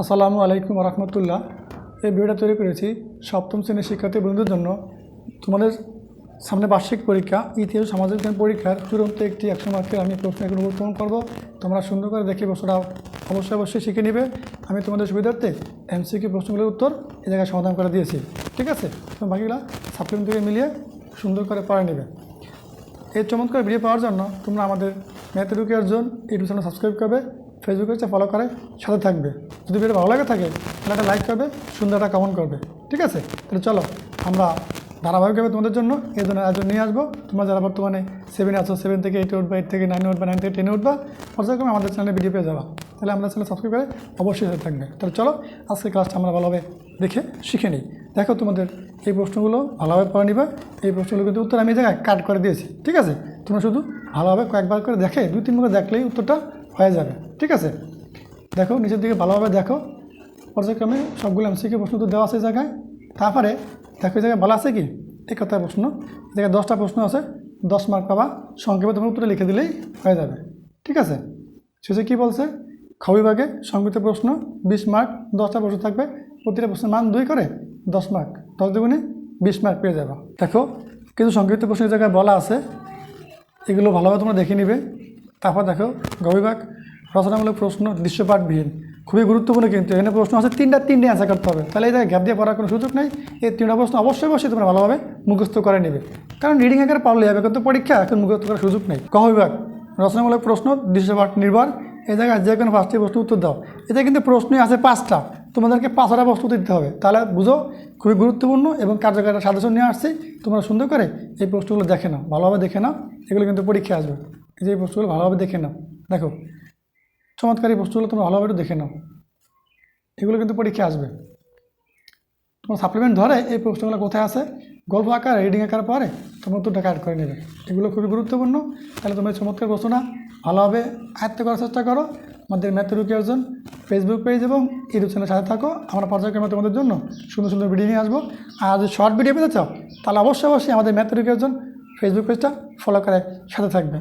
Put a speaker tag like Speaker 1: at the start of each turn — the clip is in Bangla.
Speaker 1: আসসালামু আলাইকুম রহমতুল্লাহ। এই ভিডিওটা তৈরি করেছি সপ্তম শ্রেণির শিক্ষার্থী বন্ধুদের জন্য। তোমাদের সামনে বার্ষিক পরীক্ষা, ইতিহাস সামাজিক বিজ্ঞান পরীক্ষার চূড়ান্ত একটি একশো মার্কের আমি প্রশ্ন এখন উপস্থাপন করব। তোমরা সুন্দর করে দেখে প্রশ্নটা অবশ্যই অবশ্যই শিখে নিবে। আমি তোমাদের সুবিধার্থে এমসিকিউ প্রশ্নগুলোর উত্তর এই জায়গায় সমাধান করে দিয়েছি। ঠিক আছে? তুমি বাকিগুলো সাপ্লিমেন্ট থেকে মিলিয়ে সুন্দর করে পড়ে নেবে। এই চমৎকার ভিডিও পাওয়ার জন্য তোমরা আমাদের math Educare zone YouTube channel subscribe করবে। ফেসবুক পেজটা ফলো করে, সাথে থাকবে। যদি ভিডিও ভালো লাগে থাকে, তাহলে একটা লাইক করবে, সুন্দর একটা কমেন্ট করবে। ঠিক আছে? তাহলে চলো, আমরা ধারাবাহিকভাবে তোমাদের জন্য এই ধরনের আয়োজন নিয়ে আসব। তোমরা যারা বর্তমানে সেভেনে আছো সেভেন থেকে এইটে উঠবা এইট থেকে নাইনে উঠবা নাইন থেকে টেনে উঠবা পর্যায়ক্রমে আমাদের চ্যানেলে ভিডিও পেয়ে যাবা। তাহলে আমাদের চ্যানেল সাবস্ক্রাইব করে অবশ্যই সাথে থাকবে। তাহলে চলো আজকে ক্লাসটা আমরা ভালোভাবে দেখে শিখে নিই। দেখো তোমাদের এই প্রশ্নগুলো ভালোভাবে পড়ে নিবা। এই প্রশ্নগুলো কিন্তু উত্তর আমি জায়গায় কাট করে দিয়েছি। ঠিক আছে? তোমরা শুধু ভালোভাবে কয়েকবার করে দেখে, দুই তিনবার দেখলেই উত্তরটা হয়ে যাবে। ঠিক আছে? দেখো, নিচের দিকে ভালোভাবে দেখো। পর্যায়ক্রমে সবগুলো এমসিকে প্রশ্ন তো দেওয়া আছে জায়গায়। তারপরে দেখো জায়গায় বলা আছে কি? কথায় প্রশ্ন। জায়গায় দশটা প্রশ্ন আছে। দশ মার্ক পাবা। সংক্ষেপে তোমার উত্তরে লিখে দিলেই হয়ে যাবে। ঠিক আছে? শেষে কী বলছে? খ বিভাগে সংক্ষিপ্ত প্রশ্ন, বিশ মার্ক দশটা প্রশ্ন থাকবে। প্রতিটা প্রশ্নের মান দুই করে, দশ মার্ক দশ দুগুণে বিশ মার্ক পেয়ে যাবে। দেখো কিছু সংক্ষিপ্ত প্রশ্নের জায়গায় বলা আছে। এগুলো ভালোভাবে তোমরা দেখে নিবে। তারপর দেখো গবিভাগ রচনামূলক প্রশ্ন দৃশ্যপাঠবিহীন খুবই গুরুত্বপূর্ণ কিন্তু। এখানে প্রশ্ন আছে, তিনটা, তিনটে অ্যান্সার করতে হবে। তাহলে এই জায়গায় গ্যাপ দিয়ে পড়ার কোনো সুযোগ নেই। এই তিনটা প্রশ্ন অবশ্যই অবশ্যই তোমরা ভালোভাবে মুখস্থ করে নেবে। কারণ রিডিং আকারে পারলে হবে, কিন্তু পরীক্ষা এখন মুখস্থ করার সুযোগ নেই। ক বিভাগ, রচনামূলক প্রশ্ন, দৃশ্যপাঠ নির্ভর। এই জায়গায় যে কোনো পাঁচটি প্রশ্ন উত্তর দাও। এতে কিন্তু প্রশ্নই আছে পাঁচটা। তোমাদেরকে পাঁচটা প্রশ্ন দিতে হবে। তাহলে বুঝো, খুবই গুরুত্বপূর্ণ এবং কার্যকারিতা সাজেশন নিয়ে আসছি। তোমরা সুন্দর করে এই প্রশ্নগুলো দেখে নাও, ভালোভাবে দেখে নাও। এগুলো কিন্তু পরীক্ষা আসবে। যে এই প্রশ্নগুলো ভালোভাবে দেখে নাও। দেখো চমৎকার প্রশ্নগুলো তোমরা ভালোভাবে একটু দেখে নাও। এগুলো কিন্তু পরীক্ষা আসবে। তোমার সাপ্লিমেন্ট ধরে এই প্রশ্নগুলো কোথায় আছে? গল্প আকার রিডিং আকার পরে তোমরা উত্তরটা কাট করে নেবে। এগুলো খুবই গুরুত্বপূর্ণ। তাহলে তোমরা চমৎকার প্রশ্নটা ভালোভাবে আয়ত্ত করার চেষ্টা করো। আমাদের ম্যাথরুকি অর্জন ফেসবুক পেজ এবং ইউটিউব চ্যানেলের সাথে থাকো। আমরা পর্যায়ক্রমে তোমাদের জন্য সুন্দর সুন্দর ভিডিও নিয়ে আসব। আর যদি শর্ট ভিডিও পেতে চাও, তাহলে অবশ্যই অবশ্যই আমাদের ম্যাথরুকি অর্জন ফেসবুক পেজটা ফলো করে সাথে থাকবে।